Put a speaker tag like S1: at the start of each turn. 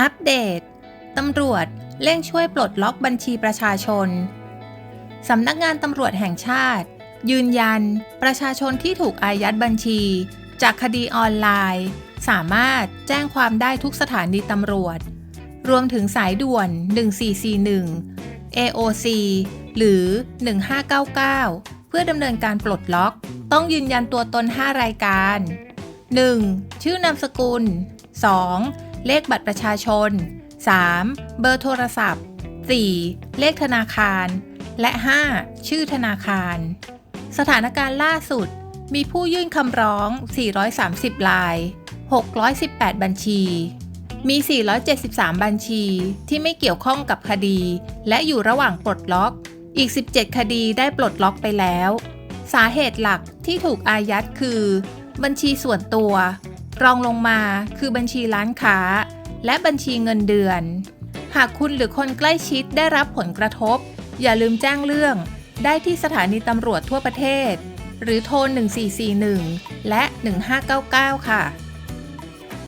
S1: อัปเดต ตำรวจเร่งช่วยปลดล็อกบัญชีประชาชน สำนักงานตำรวจแห่งชาติ ยืนยัน ประชาชนที่ถูกอายัดบัญชี จากคดีออนไลน์ สามารถแจ้งความได้ทุกสถานีตำรวจ รวมถึงสายด่วน 1441 AOC หรือ 1599 เพื่อดำเนินการปลดล็อก ต้องยืนยันตัวตน 5 รายการ 1. ชื่อนามสกุล 2. เลขบัตรประชาชน 3. เบอร์โทรศัพท์ 4. เลขธนาคาร และ 5. ชื่อธนาคาร สถานการณ์ล่าสุด มีผู้ยื่นคำร้อง 430 ลาย 618 บัญชี มี 473 บัญชีที่ไม่เกี่ยวข้องกับคดี และอยู่ระหว่างปลดล็อก อีก 17 คดีได้ปลดล็อกไปแล้ว สาเหตุหลักที่ถูกอายัดคือ บัญชีส่วนตัว รองลงมาคือบัญชีร้านค้า และบัญชีเงินเดือน หากคุณหรือคนใกล้ชิดได้รับผลกระทบ อย่าลืมแจ้งเรื่องได้ที่สถานีตำรวจทั่วประเทศ หรือโทร 1441 และ 1599 ค่ะ